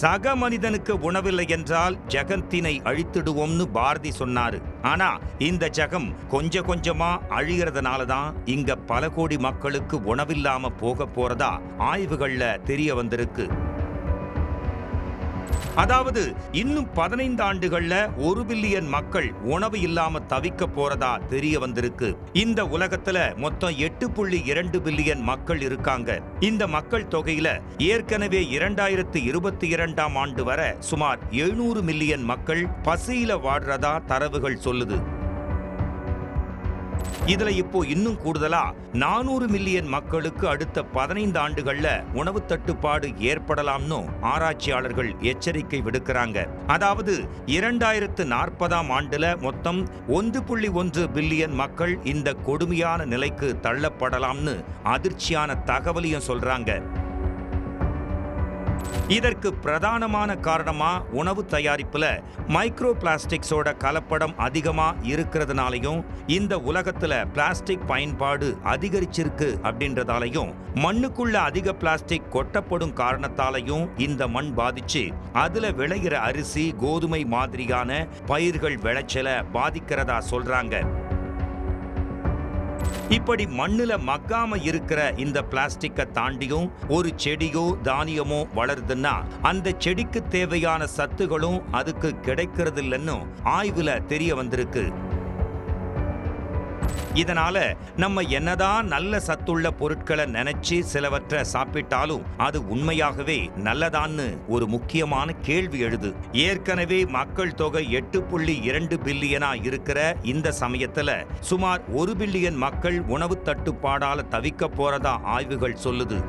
சக மனிதனுக்கு உணவில்லை என்றால் ஜெகத்தினை அழித்திடுவோம்னு பாரதி சொன்னாரு. ஆனா இந்த ஜெகம் கொஞ்சம் கொஞ்சமா அழிகிறதுனால தான் இங்க பல கோடி மக்களுக்கு உணவில்லாம போக போறதா ஆய்வுகள்ல தெரிய வந்திருக்கு. அதாவது இன்னும் பதினைந்து ஆண்டுகள்ல ஒரு பில்லியன் மக்கள் உணவு இல்லாம தவிக்க போறதா தெரிய வந்திருக்கு. இந்த உலகத்துல மொத்தம் எட்டு புள்ளி இரண்டு பில்லியன் மக்கள் இருக்காங்க. இந்த மக்கள் தொகையில ஏற்கனவே இரண்டாயிரத்து இருபத்தி இரண்டாம் ஆண்டு வரை சுமார் எழுநூறு மில்லியன் மக்கள் பசியில வாடுறதா தரவுகள் சொல்லுது. இதுல இப்போ இன்னும் கூடுதலா நானூறு மில்லியன் மக்களுக்கு அடுத்த பதினைந்து ஆண்டுகள்ல உணவு தட்டுப்பாடு ஏற்படலாம்னு ஆராய்ச்சியாளர்கள் எச்சரிக்கை விடுக்கிறாங்க. அதாவது இரண்டாயிரத்து நாற்பதாம் ஆண்டுல மொத்தம் ஒன்று புள்ளி ஒன்று பில்லியன் மக்கள் இந்த கொடுமையான நிலைக்கு தள்ளப்படலாம்னு அதிர்ச்சியான தகவலையும் சொல்றாங்க. இதற்கு பிரதானமான காரணமா உணவு தயாரிப்புல மைக்ரோ பிளாஸ்டிக்ஸோட கலப்படம் அதிகமா இருக்கிறதுனாலையும் இந்த உலகத்துல பிளாஸ்டிக் பயன்பாடு அதிகரிச்சிருக்கு அப்படின்றதாலையும் மண்ணுக்குள்ள அதிக பிளாஸ்டிக் கொட்டப்படும் காரணத்தாலையும் இந்த மண் பாதிச்சு அதுல விளைகிற அரிசி கோதுமை மாதிரியான பயிர்கள் விளைச்சலை பாதிக்கிறதா சொல்றாங்க. இப்படி மண்ணுல மக்காம இருக்கிற இந்த பிளாஸ்டிக்கை தாண்டியும் ஒரு செடியோ தானியமோ வளருதுன்னா அந்த செடிக்கு தேவையான சத்துகளும் அதுக்கு கிடைக்கிறது இல்லைன்னு ஆய்வுல தெரிய வந்திருக்கு. இதனால நம்ம என்னதான் நல்ல சத்துள்ள பொருட்களை நினைச்சு சிலவற்றை சாப்பிட்டாலும் அது உண்மையாகவே நல்லதான்னு ஒரு முக்கியமான கேள்வி எழுது. ஏற்கனவே மக்கள் தொகை எட்டு புள்ளி இரண்டு பில்லியனா இருக்கிற இந்த சமயத்துல சுமார் ஒரு பில்லியன் மக்கள் உணவு தட்டுப்பாடால தவிக்க போறதா ஆய்வுகள் சொல்லுது.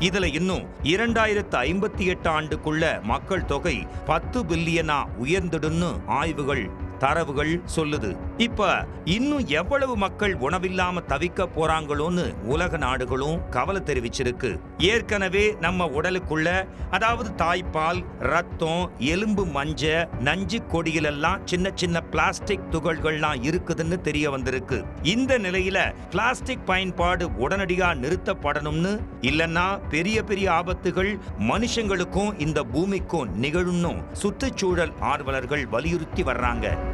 இதுல இன்னும் இரண்டாயிரத்து ஐம்பத்தி எட்டு ஆண்டுக்குள்ள மக்கள் தொகை பத்து பில்லியனா உயர்ந்துடுன்னு ஆய்வுகள் தரவுகள் சொல்லுது. இப்ப இன்னும் எவ்வளவு மக்கள் உணவில்லாம தவிக்க போறாங்களோன்னு உலக நாடுகளும் கவலை தெரிவிச்சிருக்கு. ஏற்கனவே நம்ம உடலுக்குள்ள அதாவது தாய்ப்பால் ரத்தம் எலும்பு மஞ்ச நஞ்சு கொடியிலெல்லாம் சின்ன சின்ன பிளாஸ்டிக் துகள்கள்லாம் இருக்குதுன்னு தெரிய வந்திருக்கு. இந்த நிலையில பிளாஸ்டிக் பயன்பாடு உடனடியா நிறுத்தப்படணும்னு இல்லைன்னா பெரிய பெரிய ஆபத்துகள் மனுஷங்களுக்கும் இந்த பூமிக்கும் நிகழும்னு சுற்றுச்சூழல் ஆர்வலர்கள் வலியுறுத்தி வர்றாங்க.